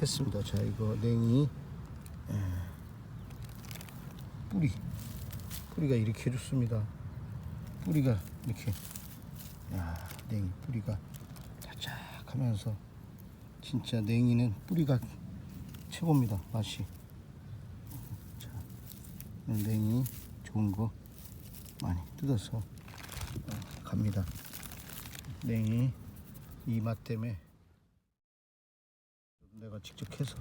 캤습니다. 자, 이거 냉이 예, 뿌리 뿌리가 이렇게 좋습니다. 뿌리가 이렇게 야 냉이 뿌리가 자작하면서 진짜 냉이는 뿌리가 최고입니다. 맛이. 자, 냉이 좋은 거 많이 뜯어서 어, 갑니다. 냉이 이 맛 때문에 내가 직접 해서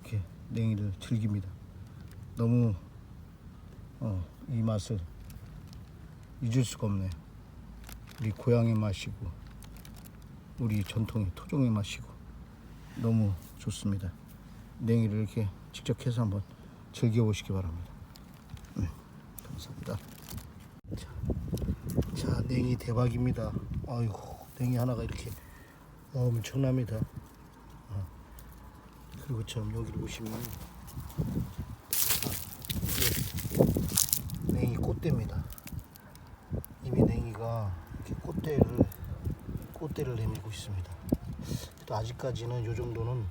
이렇게 냉이를 즐깁니다. 너무 어, 이 맛을 잊을 수가 없네요. 우리 고향의 맛이고 우리 전통의 토종의 맛이고 너무 좋습니다. 냉이를 이렇게 직접 해서 한번 즐겨보시기 바랍니다. 음, 감사합니다. 자, 자, 냉이 대박입니다. 아이고, 냉이 하나가 이렇게 엄청납니다. 어. 그리고 참 여기를 보시면 아, 냉이 꽃대입니다. 이미 냉이가 이렇게 꽃대를 꽃대를 내밀고 있습니다. 또 아직까지는 이 정도는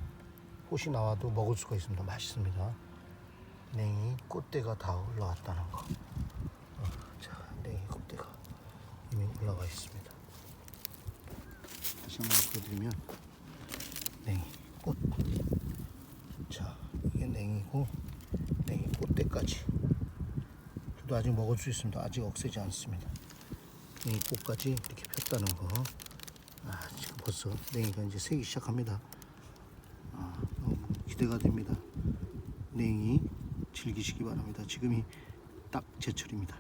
꽃이 나와도 먹을 수가 있습니다. 맛있습니다. 냉이 꽃대가 다 올라왔다는 거. 어, 자, 냉이 꽃대가 이미 올라와 있습니다. 다시 한번 보여드리면 냉이 꽃. 자, 이게 냉이고 냉이 꽃대까지. 저도 아직 먹을 수 있습니다. 아직 억세지 않습니다. 냉이 꽃까지 이렇게 폈다는 거. 아, 지금 벌써 냉이가 이제 새기 시작합니다. 아, 너무 기대가 됩니다. 냉이 즐기시기 바랍니다. 지금이 딱 제철입니다.